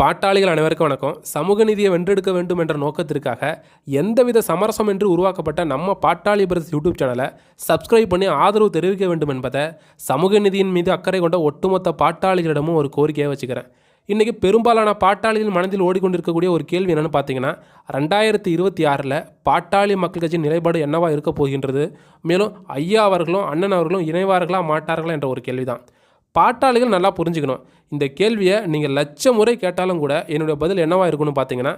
பாட்டாளிகள் அனைவருக்கும் வணக்கம். சமூக நீதியை வென்றெடுக்க வேண்டும் என்ற நோக்கத்திற்காக எந்தவித சமரசம் என்று உருவாக்கப்பட்ட நம்ம பாட்டாளி பிரஸ் யூடியூப் சேனலை சப்ஸ்கிரைப் பண்ணி ஆதரவு தெரிவிக்க வேண்டும் என்பதை சமூக நிதியின் மீது அக்கறை கொண்ட ஒட்டுமொத்த பாட்டாளிகளிடமும் ஒரு கோரிக்கையை வச்சுக்கிறேன். இன்றைக்கி பெரும்பாலான பாட்டாளிகள் மனதில் ஓடிக்கொண்டிருக்கக்கூடிய ஒரு கேள்வி என்னென்னு பார்த்தீங்கன்னா ரெண்டாயிரத்தி இருபத்தி ஆறில் பாட்டாளி மக்கள் கட்சி நிலைப்பாடு என்னவா இருக்க போகின்றது? மேலும் ஐயா அவர்களும் அண்ணன் அவர்களும் இணைவார்களா மாட்டார்களா என்ற ஒரு கேள்வி தான் பாட்டாளிகள் நல்லா புரிஞ்சுக்கணும். இந்த கேள்வியை நீங்கள் லட்ச முறை கேட்டாலும் கூட என்னுடைய பதில் என்னவாக இருக்கும்னு பார்த்தீங்கன்னா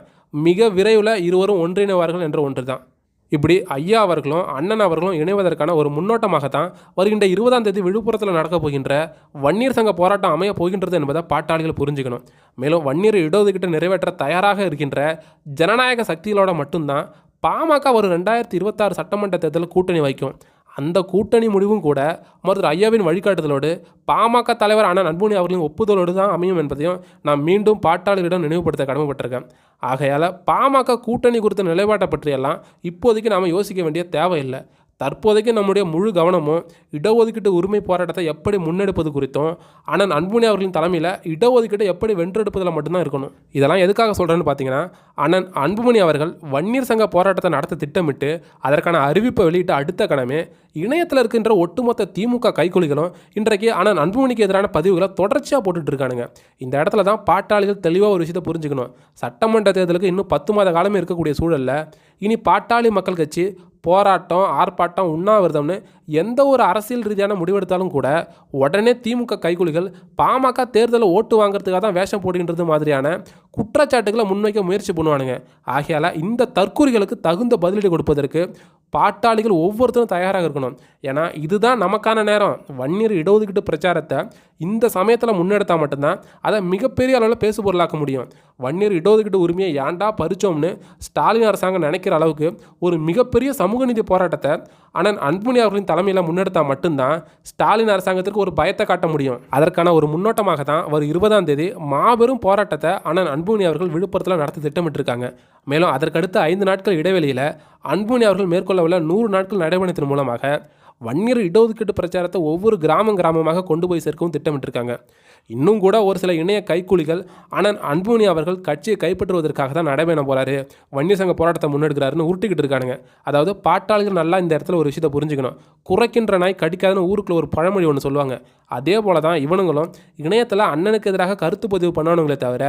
மிக விரைவில் இருவரும் ஒன்றிணைவார்கள் என்ற ஒன்று தான் இப்படி ஐயா அவர்களும் அண்ணன் அவர்களும் இணைவதற்கான ஒரு முன்னோட்டமாக தான் வருகின்ற இருபதாம் தேதி விழுப்புரத்தில் நடக்கப் போகின்ற வன்னியர் சங்க போராட்டம் அமைய போகின்றது என்பதை பாட்டாளிகள் புரிஞ்சுக்கணும். மேலும் வன்னியர் இடஒதுக்கீட்டை நிறைவேற்ற தயாராக இருக்கின்ற ஜனநாயக சக்திகளோட மட்டும்தான் பாமக ஒரு ரெண்டாயிரத்தி இருபத்தாறு சட்டமன்ற தேர்தலில் கூட்டணி வைக்கும். அந்த கூட்டணி முடிவும் கூட மருத்துவர் ஐயாவின் வழிகாட்டுதலோடு பாமக தலைவர் ஆனால் அன்புமணி அவர்களின் ஒப்புதலோடு தான் அமையும் என்பதையும் நான் மீண்டும் பாட்டாளர்களிடம் நினைவுபடுத்த கடமைப்பட்டிருக்கேன் ஆகையால் பாமக கூட்டணி குறித்த நிலைப்பாட்டை பற்றியெல்லாம் இப்போதைக்கு நாம் யோசிக்க வேண்டிய தேவையில்லை. தற்போதைக்கு நம்முடைய முழு கவனமும் இடஒதுக்கீட்டு உரிமை போராட்டத்தை எப்படி முன்னெடுப்பது குறித்தும் அண்ணன் அன்புமணி அவர்களின் தலைமையில் இடஒதுக்கீட்டை எப்படி வென்றெடுப்பதில் மட்டும்தான் இருக்கணும். இதெல்லாம் எதுக்காக சொல்கிறேன்னு பார்த்தீங்கன்னா அண்ணன் அன்புமணி அவர்கள் வன்னியர் சங்க போராட்டத்தை நடத்த திட்டமிட்டு அதற்கான அறிவிப்பை வெளியிட்ட அடுத்த கணமே இணையத்தில் இருக்கின்ற ஒட்டுமொத்த திமுக கைக்கூலிகளும் இன்றைக்கு அண்ணன் அன்புமணிக்கு எதிரான பதிவுகளை தொடர்ச்சியாக போட்டுட்டு இருக்கானுங்க. இந்த இடத்துல தான் பாட்டாளிகள் தெளிவாக ஒரு விஷயத்தை புரிஞ்சுக்கணும். சட்டமன்ற தேர்தலுக்கு இன்னும் பத்து மாத காலமே இருக்கக்கூடிய சூழலில் இனி பாட்டாளி மக்கள் கட்சி போராட்டம் ஆர்ப்பாட்டம் உண்ணாவிரதம்னு எந்த ஒரு அரசியல் ரீதியான முடிவெடுத்தாலும் கூட உடனே திமுக கைகுலிகள் பாமக தேர்தலில் ஓட்டு வாங்குறதுக்காக தான் வேஷம் போடுகின்றது மாதிரியான குற்றச்சாட்டுகளை முன்வைக்க முயற்சி பண்ணுவானுங்க. ஆகையால் இந்த தற்கூறிகளுக்கு தகுந்த பதிலடி கொடுப்பதற்கு பாட்டாளிகள் ஒவ்வொருத்தரும் தயாராக இருக்கணும். ஏன்னா இதுதான் நமக்கான நேரம். வன்னியர் இடஒதுக்கீட்டு பிரச்சாரத்தை இந்த சமயத்தில் முன்னெடுத்தால் மட்டும்தான் அதை மிகப்பெரிய அளவில் பேசு பொருளாக்க முடியும். வன்னியர் இடஒதுக்கீட்டு உரிமையை ஏன்டா பறிச்சோம்னு ஸ்டாலின் அரசாங்கம் நினைக்கிற அளவுக்கு ஒரு மிகப்பெரிய சமூக நீதி போராட்டத்தை ஆனால் அன்புமணி அவர்களின் தலைமையில் முன்னெடுத்தால் மட்டும்தான் ஸ்டாலின் அரசாங்கத்திற்கு ஒரு பயத்தை காட்ட முடியும். அதற்கான ஒரு முன்னோட்டமாக தான் வரும் இருபதாம் தேதி மாபெரும் போராட்டத்தை அண்ணன் அன்புமணி அவர்கள் விழுப்புரத்தில் நடத்த திட்டமிட்டிருக்காங்க. மேலும் அதற்கடுத்த ஐந்து நாட்கள் இடைவெளியில் அன்புமணி அவர்கள் மேற்கொள்ள உள்ள நூறு நாட்கள் நடைபயணத்தின் மூலமாக வன்னியர் இடஒதுக்கீட்டு பிரச்சாரத்தை ஒவ்வொரு கிராமம் கிராமமாக கொண்டு போய் சேர்க்கவும் திட்டமிட்டிருக்காங்க. இன்னும் கூட ஒரு சில இணைய கைக்கூலிகள் ஆனால் அன்புமணி அவர்கள் கட்சியை கைப்பற்றுவதற்காக தான் நடைபயணம் போகிறாரு வன்னியர் சங்க போராட்டத்தை முன்னெடுக்கிறாருன்னு உருட்டிக்கிட்டு இருக்கானுங்க. அதாவது பாட்டாளிகள் நல்லா இந்த இடத்துல ஒரு விஷயத்தை புரிஞ்சுக்கணும். குறைக்கின்ற நாய் கடிக்காதுன்னு ஊருக்குள்ள ஒரு பழமொழி ஒன்று சொல்லுவாங்க. அதே போல தான் இவனுங்களும் இணையத்தில் அண்ணனுக்கு எதிராக கருத்து பதிவு பண்ணணுங்களே தவிர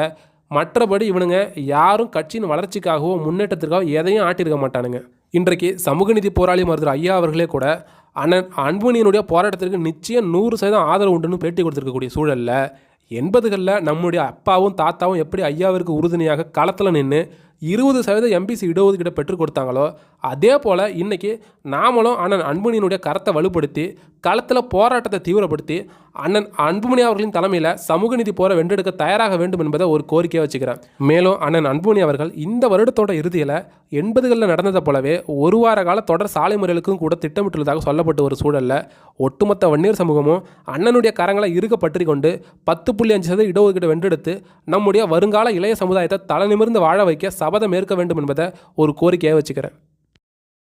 மற்றபடி இவனுங்க யாரும் கட்சியின் வளர்ச்சிக்காகவோ முன்னேற்றத்திற்காகவோ எதையும் ஆட்டியிருக்க மாட்டானுங்க. இன்றைக்கு சமூக நீதி போராளி மருத்துவர் ஐயா அவர்களே கூட அண்ணன் அன்புமணியினுடைய போராட்டத்திற்கு நிச்சயம் நூறு சதவீதம் ஆதரவு உண்டுன்னு பேட்டி கொடுத்துருக்கக்கூடிய சூழலில் எண்பதுகளில் நம்முடைய அப்பாவும் தாத்தாவும் எப்படி ஐயாவிற்கு உறுதுணையாக களத்தில் நின்று இருபது சதவீதம் எம்பிசி இடஒதுக்கீடு பெற்றுக் கொடுத்தாங்களோ அதே போல் இன்றைக்கி நாமளும் அண்ணன் அன்புமணியினுடைய கரத்தை வலுப்படுத்தி களத்தில் போராட்டத்தை தீவிரப்படுத்தி அண்ணன் அன்புமணி அவர்களின் தலைமையில் சமூக நீதி போரை வென்றெடுக்க தயாராக வேண்டும் என்பதை ஒரு கோரிக்கையை வச்சுக்கிறேன். மேலும் அண்ணன் அன்புமணி அவர்கள் இந்த வருடத்தோட இறுதியில் எண்பதுகளில் நடந்ததை போலவே ஒரு வார கால தொடர் சாலை முறைகளுக்கும் கூட திட்டமிட்டுள்ளதாக சொல்லப்பட்ட ஒரு சூழலில் ஒட்டுமொத்த வன்னியர் சமூகமும் அண்ணனுடைய கரங்களை இருக்க பற்றி கொண்டு பத்து புள்ளி அஞ்சு சதவீத இடஒதுக்கீடு வென்றெடுத்து நம்முடைய வருங்கால இளைய சமுதாயத்தை தலை நிமிர்ந்து வாழ வைக்க சபதம் ஏற்க வேண்டும் என்பதை ஒரு கோரிக்கையை வச்சுக்கிறேன்.